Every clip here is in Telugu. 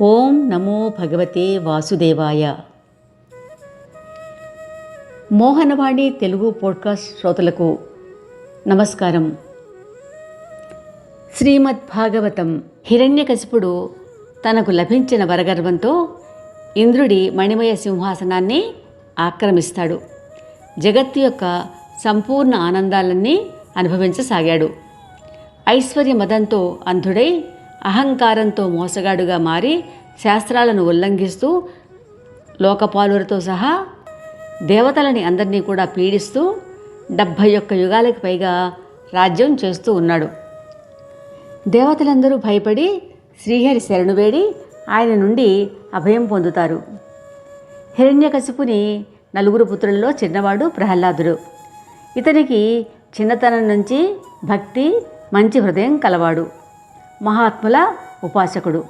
ఓం నమో భగవతే వాసుదేవాయ. మోహనవాణి తెలుగు పోడ్కాస్ట్ శ్రోతలకు నమస్కారం. శ్రీమద్ భాగవతం హిరణ్యకశిపుడు తనకు లభించిన వరగర్వంతో ఇంద్రుడి మణిమయ సింహాసనాన్ని ఆక్రమిస్తాడు. జగత్తు యొక్క సంపూర్ణ ఆనందాలన్నీ అనుభవించసాగాడు. ఐశ్వర్య మదంతో అంధుడై అహంకారంతో మోసగాడుగా మారి శాస్త్రాలను ఉల్లంఘిస్తూ లోకపాలులతో సహా దేవతలని అందరినీ కూడా పీడిస్తూ డెబ్భై ఒక్క యుగాలకు పైగా రాజ్యం చేస్తూ ఉన్నాడు. దేవతలందరూ భయపడి శ్రీహరి శరణు వేడి ఆయన నుండి అభయం పొందుతారు. హిరణ్యకశిపుని నలుగురు పుత్రుల్లో చిన్నవాడు ప్రహ్లాదుడు. ఇతనికి చిన్నతనం నుంచి భక్తి మంచి హృదయం కలవాడు. మహాత్ముల ఉపాసకుడు.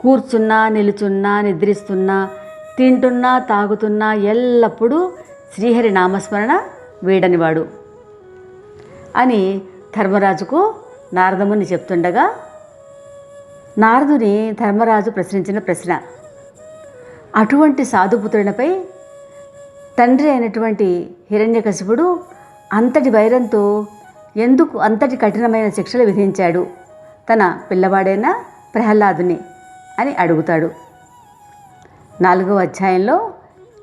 కూర్చున్నా నిలుచున్నా నిద్రిస్తున్నా తింటున్నా తాగుతున్నా ఎల్లప్పుడూ శ్రీహరి నామస్మరణ వీడనివాడు. అని ధర్మరాజుకు నారదముని చెప్తుండగా నారదుని ధర్మరాజు ప్రశ్నించిన ప్రశ్న అటువంటి సాధుపుత్రునిపై తండ్రి అయినటువంటి హిరణ్యకశిపుడు అంతటి వైరంతో ఎందుకు అంతటి కఠినమైన శిక్షలు విధించాడు? తన పిల్లవాడైన ప్రహ్లాదుని అని అడుగుతాడు. నాలుగవ అధ్యాయంలో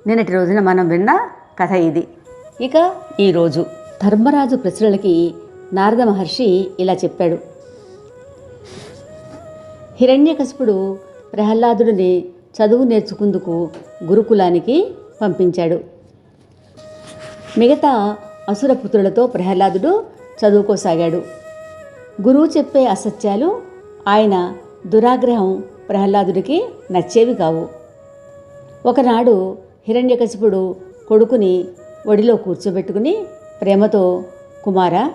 నిన్నటి రోజున మనం విన్న కథ ఇది. ఇక ఈరోజు ధర్మరాజు ప్రశ్నలకి నారద మహర్షి ఇలా చెప్పాడు. హిరణ్యకశిపుడు ప్రహ్లాదుడిని చదువు నేర్చుకుందుకు గురుకులానికి పంపించాడు. మిగతా అసురపుత్రులతో ప్రహ్లాదుడు చదువుకోసాగాడు. గురువు చెప్పే అసత్యాలు ఆయన దురాగ్రహం ప్రహ్లాదుడికి నచ్చేవి కావు. ఒకనాడు హిరణ్యకశిపుడు కొడుకుని ఒడిలో కూర్చోబెట్టుకుని ప్రేమతో కుమారా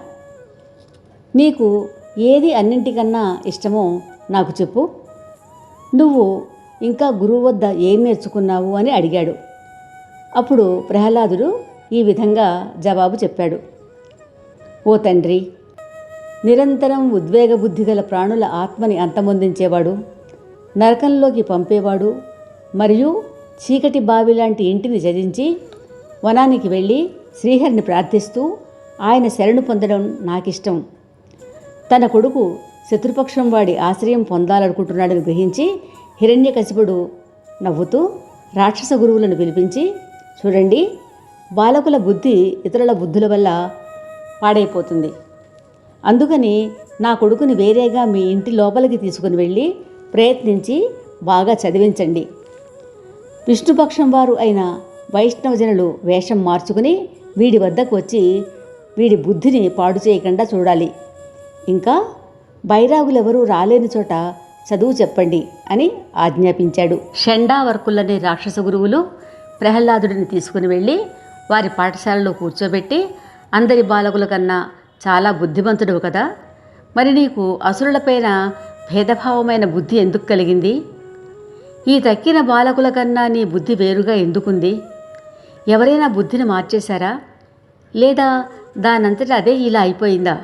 నీకు ఏది అన్నింటికన్నా ఇష్టమో నాకు చెప్పు. నువ్వు ఇంకా గురువు వద్ద ఏం నేర్చుకున్నావు? అని అడిగాడు. అప్పుడు ప్రహ్లాదుడు ఈ విధంగా జవాబు చెప్పాడు. ఓ తండ్రి నిరంతరం ఉద్వేగ బుద్ధి గల ప్రాణుల ఆత్మని అంతమొందించేవాడు నరకంలోకి పంపేవాడు మరియు చీకటి బావి లాంటి ఇంటిని చదించి వనానికి వెళ్ళి శ్రీహరిని ప్రార్థిస్తూ ఆయన శరణు పొందడం నాకిష్టం. తన కొడుకు శత్రుపక్షం వాడి ఆశ్రయం పొందాలనుకుంటున్నాడని గ్రహించి హిరణ్యకశిపుడు నవ్వుతూ రాక్షస గురువులను పిలిపించి చూడండి బాలకుల బుద్ధి ఇతరుల బుద్ధుల వల్ల పాడైపోతుంది. అందుకని నా కొడుకుని వేరేగా మీ ఇంటి లోపలికి తీసుకుని వెళ్ళి ప్రయత్నించి బాగా చదివించండి. విష్ణుపక్షం వారు అయిన వైష్ణవజనులు వేషం మార్చుకుని వీడి వద్దకు వచ్చి వీడి బుద్ధిని పాడు చేయకుండా చూడాలి. ఇంకా బైరాగులెవరూ రాలేని చోట చదువు చెప్పండి అని ఆజ్ఞాపించాడు. షెండావర్కులనే రాక్షస గురువులు ప్రహ్లాదుడిని తీసుకుని వెళ్ళి వారి పాఠశాలలో కూర్చోబెట్టి అందరి బాలకుల కన్నా చాలా బుద్ధిమంతుడు కదా? మరి నీకు అసురులపైన భేదభావమైన బుద్ధి ఎందుకు కలిగింది? ఈ తక్కిన బాలకుల కన్నా నీ బుద్ధి వేరుగా ఎందుకుంది? ఎవరైనా బుద్ధిని మార్చేశారా? లేదా దానంతట అదే ఇలా అయిపోయిందా?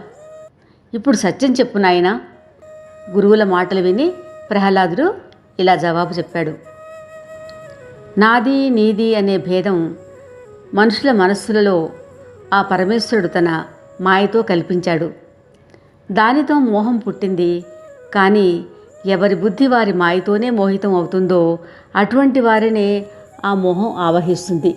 ఇప్పుడు సత్యం చెప్పు నాయన. గురువుల మాటలు విని ప్రహ్లాదుడు ఇలా జవాబు చెప్పాడు. నాది నీది అనే భేదం మనుషుల మనస్సులలో ఆ పరమేశ్వరుడు తన మాయతో కల్పించాడు. దానితో మోహం పుట్టింది. కానీ ఎవరి బుద్ధి వారి మాయతోనే మోహితం అవుతుందో అటువంటి వారినే ఆ మోహం ఆవహిస్తుంది.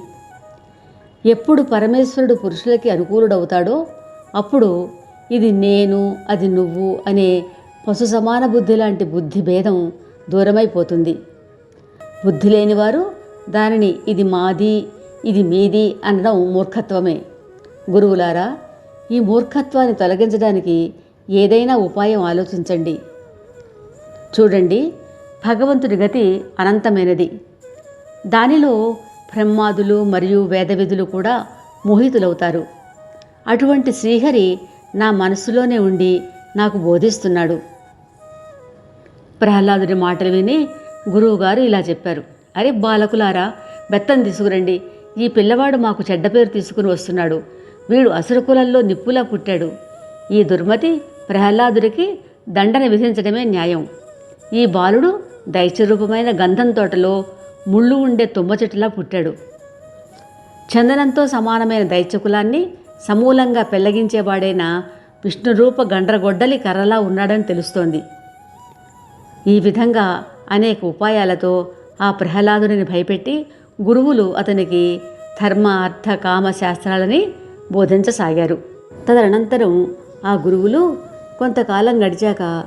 ఎప్పుడు పరమేశ్వరుడు పురుషులకి అనుకూలుడవుతాడో అప్పుడు ఇది నేను అది నువ్వు అనే పశు సమాన బుద్ధి లాంటి బుద్ధి భేదం దూరమైపోతుంది. బుద్ధి లేనివారు దానిని ఇది మాది ఇది మీది అనడం మూర్ఖత్వమే. గురువులారా ఈ మూర్ఖత్వాన్ని తొలగించడానికి ఏదైనా ఉపాయం ఆలోచించండి. చూడండి భగవంతుడి గతి అనంతమైనది. దానిలో బ్రహ్మాదులు మరియు వేదవిధులు కూడా మోహితులవుతారు. అటువంటి శ్రీహరి నా మనసులోనే ఉండి నాకు బోధిస్తున్నాడు. ప్రహ్లాదుడి మాటలు విని గురువుగారు ఇలా చెప్పారు. అరే బాలకులారా బెత్తం తీసుకురండి. ఈ పిల్లవాడు మాకు చెడ్డ పేరు తీసుకుని వస్తున్నాడు. వీడు అసురకులంలో నిప్పులా పుట్టాడు. ఈ దుర్మతి ప్రహ్లాదుడికి దండన విధించడమే న్యాయం. ఈ బాలుడు దైత్యరూపమైన గంధం తోటలో ముళ్ళు ఉండే తుమ్మ చెట్టులా పుట్టాడు. చందనంతో సమానమైన దైత్యకులాన్ని సమూలంగా పెళ్ళగించేవాడైన విష్ణురూప గండ్రగొడ్డలి కర్రలా ఉన్నాడని తెలుస్తోంది. ఈ విధంగా అనేక ఉపాయాలతో ఆ ప్రహ్లాదుని భయపెట్టి గురువులు అతనికి ధర్మ అర్థ కామ శాస్త్రాలని బోధించసాగారు. తదనంతరం ఆ గురువులు కొంతకాలం గడిచాక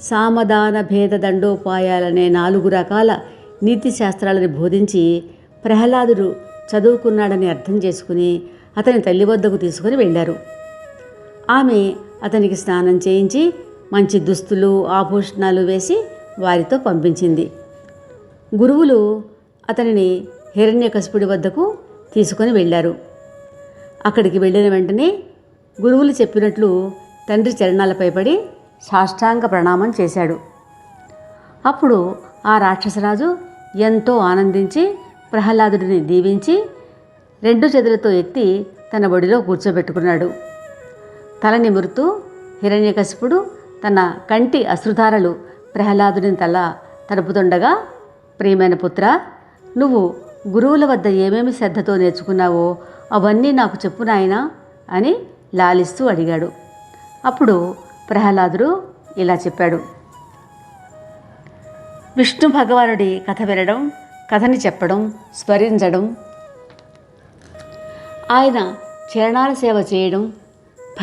సామదాన భేద దండోపాయాలనే నాలుగు రకాల నీతి శాస్త్రాలను బోధించి ప్రహ్లాదుడు చదువుకున్నాడని అర్థం చేసుకుని అతని తల్లి వద్దకు తీసుకుని వెళ్ళారు. ఆమె అతనికి స్నానం చేయించి మంచి దుస్తులు ఆభూషణాలు వేసి వారితో పంపించింది. గురువులు అతనిని హిరణ్యకశిపుడి వద్దకు తీసుకొని వెళ్ళారు. అక్కడికి వెళ్ళిన వెంటనే గురువులు చెప్పినట్లు తండ్రి చరణాలపై పడి సాష్టాంగ ప్రణామం చేశాడు. అప్పుడు ఆ రాక్షసరాజు ఎంతో ఆనందించి ప్రహ్లాదుడిని దీవించి రెండు చేతులతో ఎత్తి తన ఒడిలో కూర్చోబెట్టుకున్నాడు. తల నిమురుతూ హిరణ్యకశిపుడు తన కంటి అశ్రుధారలు ప్రహ్లాదుని తల తడుపుతుండగా ప్రియమైన పుత్ర నువ్వు గురువుల వద్ద ఏమేమి శ్రద్ధతో నేర్చుకున్నావో అవన్నీ నాకు చెప్పు నాయనా అని లాలిస్తూ అడిగాడు. అప్పుడు ప్రహ్లాదుడు ఇలా చెప్పాడు. విష్ణు భగవానుడి కథ వినడం కథని చెప్పడం స్మరించడం ఆయన చరణాల సేవ చేయడం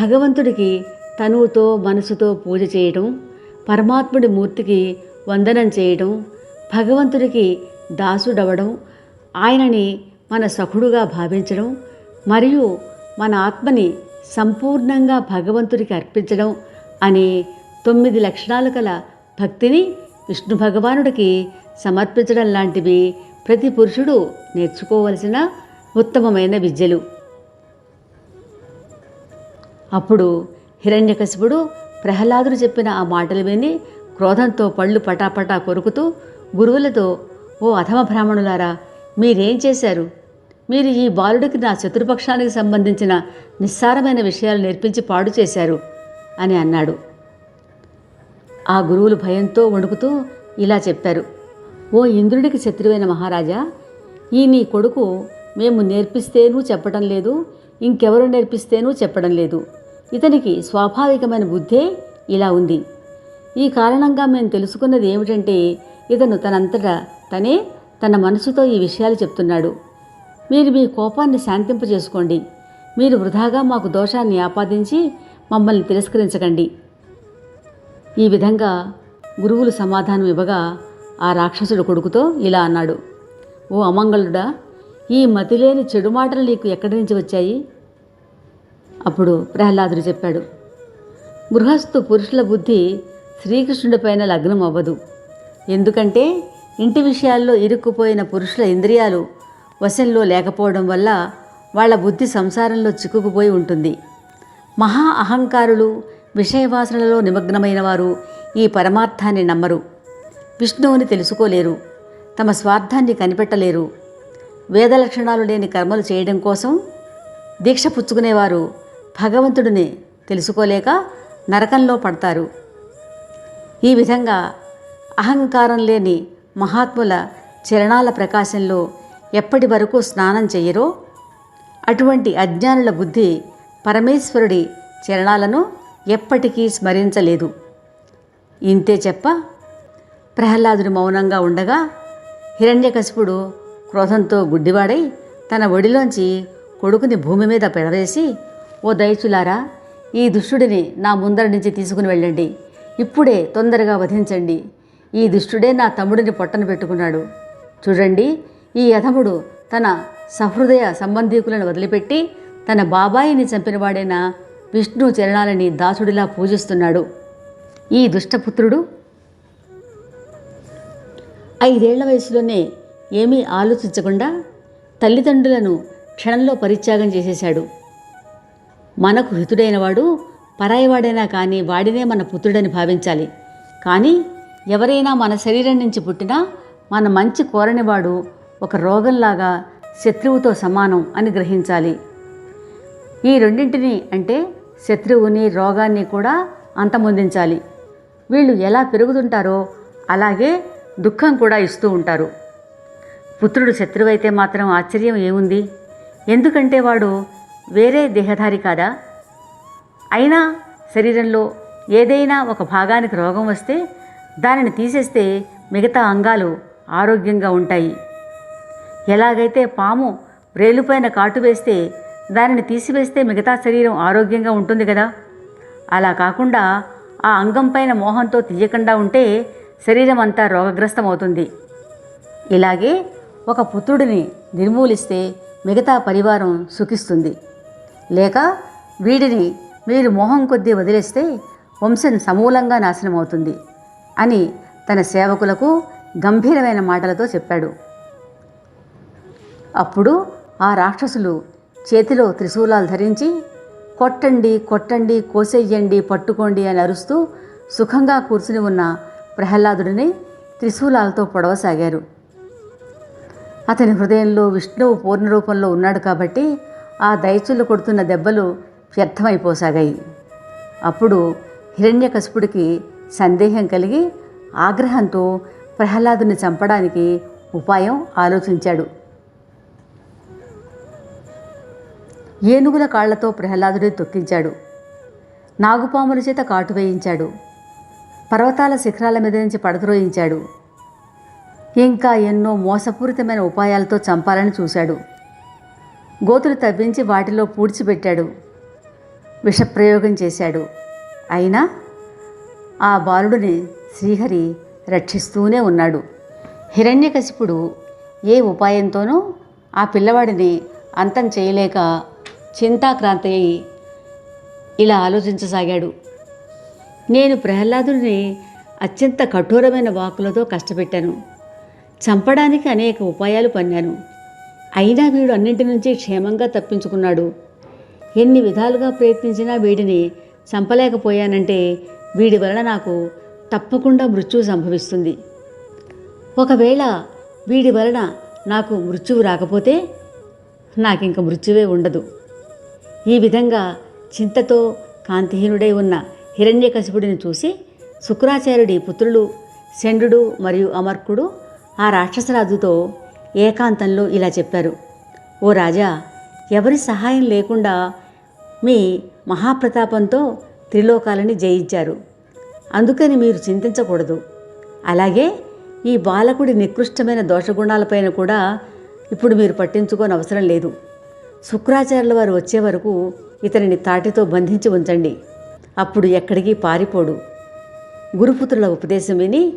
భగవంతుడికి తనువుతో మనసుతో పూజ చేయడం పరమాత్ముడి మూర్తికి వందనం చేయడం భగవంతుడికి దాసుడవడం ఆయనని మన సఖుడుగా భావించడం మరియు మన ఆత్మని సంపూర్ణంగా భగవంతుడికి అర్పించడం అనే తొమ్మిది లక్షణాలు గల భక్తిని విష్ణు భగవానుడికి సమర్పించడం లాంటివి ప్రతి పురుషుడు నేర్చుకోవలసిన ఉత్తమమైన విద్యలు. అప్పుడు హిరణ్యకశిపుడు ప్రహ్లాదుడు చెప్పిన ఆ మాటలు విని క్రోధంతో పళ్ళు పటాపటా కొరుకుతూ గురువులతో ఓ అధమ బ్రాహ్మణులారా మీరేం చేశారు? మీరు ఈ బాలుడికి నా శత్రుపక్షానికి సంబంధించిన నిస్సారమైన విషయాలు నేర్పించి పాడు చేశారు అని అన్నాడు. ఆ గురువులు భయంతో వణుకుతూ ఇలా చెప్పారు. ఓ ఇంద్రుడికి శత్రువైన మహారాజా ఈ నీ కొడుకు మేము నేర్పిస్తేనూ చెప్పడం లేదు ఇంకెవరు నేర్పిస్తేనూ చెప్పడం లేదు. ఇతనికి స్వాభావికమైన బుద్ధే ఇలా ఉంది. ఈ కారణంగా మేము తెలుసుకున్నది ఏమిటంటే ఇతను తనంతటా తనే తన మనసుతో ఈ విషయాలు చెప్తున్నాడు. మీరు మీ కోపాన్ని శాంతింపజేసుకోండి. మీరు వృధాగా మాకు దోషాన్ని ఆపాదించి మమ్మల్ని తిరస్కరించకండి. ఈ విధంగా గురువులు సమాధానం ఇవ్వగా ఆ రాక్షసుడు కొడుకుతో ఇలా అన్నాడు. ఓ అమంగళుడా ఈ మతిలేని చెడు మాటలు నీకు ఎక్కడి నుంచి వచ్చాయి? అప్పుడు ప్రహ్లాదుడు చెప్పాడు. గృహస్థు పురుషుల బుద్ధి శ్రీకృష్ణుడిపైన లగ్నం అవ్వదు ఎందుకంటే ఇంటి విషయాల్లో ఇరుక్కుపోయిన పురుషుల ఇంద్రియాలు వశంలో లేకపోవడం వల్ల వాళ్ళ బుద్ధి సంసారంలో చిక్కుకుపోయి ఉంటుంది. మహా అహంకారులు విషయవాసనలో నిమగ్నమైన వారు ఈ పరమార్థాన్ని నమ్మరు. విష్ణువుని తెలుసుకోలేరు. తమ స్వార్థాన్ని కనిపెట్టలేరు. వేద లక్షణాలు లేని కర్మలు చేయడం కోసం దీక్ష పుచ్చుకునేవారు భగవంతుడిని తెలుసుకోలేక నరకంలో పడతారు. ఈ విధంగా అహంకారం లేని మహాత్ముల చరణాల ప్రకాశంలో ఎప్పటి వరకు స్నానం చేయరో అటువంటి అజ్ఞానుల బుద్ధి పరమేశ్వరుడి చరణాలను ఎప్పటికీ స్మరించలేదు. ఇంతే చెప్ప ప్రహ్లాదుడు మౌనంగా ఉండగా హిరణ్యకశిపుడు క్రోధంతో గుడ్డివాడై తన ఒడిలోంచి కొడుకుని భూమి మీద పెడవేసి ఓ దయచులారా ఈ దుష్టుడిని నా ముందర నుంచి తీసుకుని వెళ్ళండి. ఇప్పుడే తొందరగా వధించండి. ఈ దుష్టుడే నా తమ్ముడిని పొట్టన పెట్టుకున్నాడు. చూడండి ఈ యథముడు తన సహృదయ సంబంధీకులను వదిలిపెట్టి తన బాబాయిని చంపినవాడైన విష్ణు చరణాలని దాసుడిలా పూజిస్తున్నాడు. ఈ దుష్టపుత్రుడు ఐదేళ్ళ వయసులోనే ఏమీ ఆలోచించకుండా తల్లిదండ్రులను క్షణంలో పరిత్యాగం చేసేశాడు. మనకు హితుడైనవాడు పరాయివాడైనా కానీ వాడినే మన పుత్రుడని భావించాలి. కానీ ఎవరైనా మన శరీరం నుంచి పుట్టినా మన మంచి కోరనివాడు ఒక రోగంలాగా శత్రువుతో సమానం అని గ్రహించాలి. ఈ రెండింటిని అంటే శత్రువుని రోగాన్ని కూడా అంతమొందించాలి. వీళ్ళు ఎలా పెరుగుతుంటారో అలాగే దుఃఖం కూడా ఇస్తూ ఉంటారు. పుత్రుడు శత్రువైతే మాత్రం ఆశ్చర్యం ఏముంది? ఎందుకంటే వాడు వేరే దేహధారి కాదా? అయినా శరీరంలో ఏదైనా ఒక భాగానికి రోగం వస్తే దానిని తీసేస్తే మిగతా అంగాలు ఆరోగ్యంగా ఉంటాయి. ఎలాగైతే పాము వ్రేలుపైన కాటు వేస్తే దానిని తీసివేస్తే మిగతా శరీరం ఆరోగ్యంగా ఉంటుంది కదా? అలా కాకుండా ఆ అంగం పైన మోహంతో తీయకుండా ఉంటే శరీరం అంతా రోగగ్రస్తమవుతుంది. ఇలాగే ఒక పుత్రుడిని నిర్మూలిస్తే మిగతా పరివారం సుఖిస్తుంది. లేక వీడిని మీరు మోహం కొద్దీ వదిలేస్తే వంశం సమూలంగా నాశనమవుతుంది అని తన సేవకులకు గంభీరమైన మాటలతో చెప్పాడు. అప్పుడు ఆ రాక్షసులు చేతిలో త్రిశూలాలు ధరించి కొట్టండి కొట్టండి కోసెయ్యండి పట్టుకోండి అని అరుస్తూ సుఖంగా కూర్చుని ఉన్న ప్రహ్లాదుడిని త్రిశూలాలతో పొడవసాగారు. అతని హృదయంలో విష్ణువు పూర్ణ రూపంలో ఉన్నాడు కాబట్టి ఆ దయచులు కొడుతున్న దెబ్బలు వ్యర్థమైపోసాగాయి. అప్పుడు హిరణ్యకశిపుడికి సందేహం కలిగి ఆగ్రహంతో ప్రహ్లాదుని చంపడానికి ఉపాయం ఆలోచించాడు. ఏనుగుల కాళ్ళతో ప్రహ్లాదుడి తొక్కించాడు. నాగుపాముల చేత కాటు వేయించాడు. పర్వతాల శిఖరాల మీద నుంచి పడద్రోయించాడు ఇంకా ఎన్నో మోసపూరితమైన ఉపాయాలతో చంపాలని చూశాడు. గోతులు తవ్వించి వాటిలో పూడ్చిపెట్టాడు. విషప్రయోగం చేశాడు. అయినా ఆ బాలుడిని శ్రీహరి రక్షిస్తూనే ఉన్నాడు. హిరణ్యకశిపుడు ఏ ఉపాయంతోనూ ఆ పిల్లవాడిని అంతం చేయలేక చింతాక్రాంతి అయి ఇలా ఆలోచించసాగాడు. నేను ప్రహ్లాదుని అత్యంత కఠోరమైన వాకులతో కష్టపెట్టాను. చంపడానికి అనేక ఉపాయాలు పన్నాను. అయినా వీడు అన్నింటి నుంచి క్షేమంగా తప్పించుకున్నాడు. ఎన్ని విధాలుగా ప్రయత్నించినా వీడిని చంపలేకపోయానంటే వీడి వలన నాకు తప్పకుండా మృత్యువు సంభవిస్తుంది. ఒకవేళ వీడి వలన నాకు మృత్యువు రాకపోతే నాకింక మృత్యువే ఉండదు. ఈ విధంగా చింతతో కాంతిహీనుడై ఉన్న హిరణ్యకశిపుడిని చూసి శుక్రాచార్యుడి పుత్రులు శండు మరియు అమర్కుడు ఆ రాక్షసరాజుతో ఏకాంతంలో ఇలా చెప్పారు. ఓ రాజా ఎవరి సహాయం లేకుండా మీ మహాప్రతాపంతో త్రిలోకాలని జయించారు. అందుకని మీరు చింతించకూడదు. అలాగే ఈ బాలకుడి నికృష్టమైన దోషగుణాలపైన కూడా ఇప్పుడు మీరు పట్టించుకోని అవసరం లేదు. శుక్రాచార్యుల వారు వచ్చే వరకు ఇతనిని తాటితో బంధించి ఉంచండి. అప్పుడు ఎక్కడికి పారిపోడు. గురుపుత్రుల ఉపదేశం విని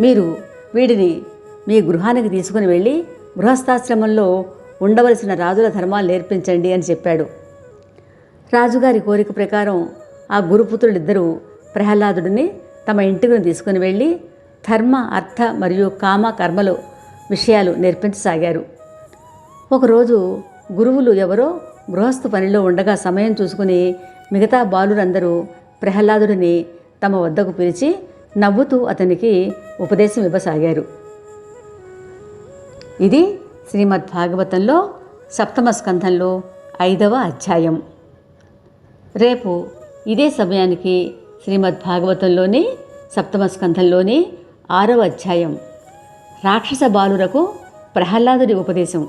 మీరు వీడిని మీ గృహానికి తీసుకుని వెళ్ళి గృహస్థాశ్రమంలో ఉండవలసిన రాజుల ధర్మాలు నేర్పించండి అని చెప్పాడు. రాజుగారి కోరిక ప్రకారం ఆ గురుపుత్రులిద్దరూ ప్రహ్లాదుడిని తమ ఇంటికి తీసుకుని వెళ్ళి ధర్మ అర్థ మరియు కామ కర్మలు విషయాలు నేర్పించసాగారు. ఒకరోజు గురువులు ఎవరో గృహస్థు పనిలో ఉండగా సమయం చూసుకుని మిగతా బాలురందరూ ప్రహ్లాదుడిని తమ వద్దకు పిలిచి నవ్వుతూ అతనికి ఉపదేశం ఇవ్వసాగారు. ఇది శ్రీమద్ భాగవతంలో సప్తమ స్కంధంలో ఐదవ అధ్యాయం. రేపు ఇదే సమయానికి శ్రీమద్ భాగవతంలోని సప్తమ స్కంధంలోని ఆరవ అధ్యాయం. రాక్షస బాలురకు ప్రహ్లాదుడి ఉపదేశం.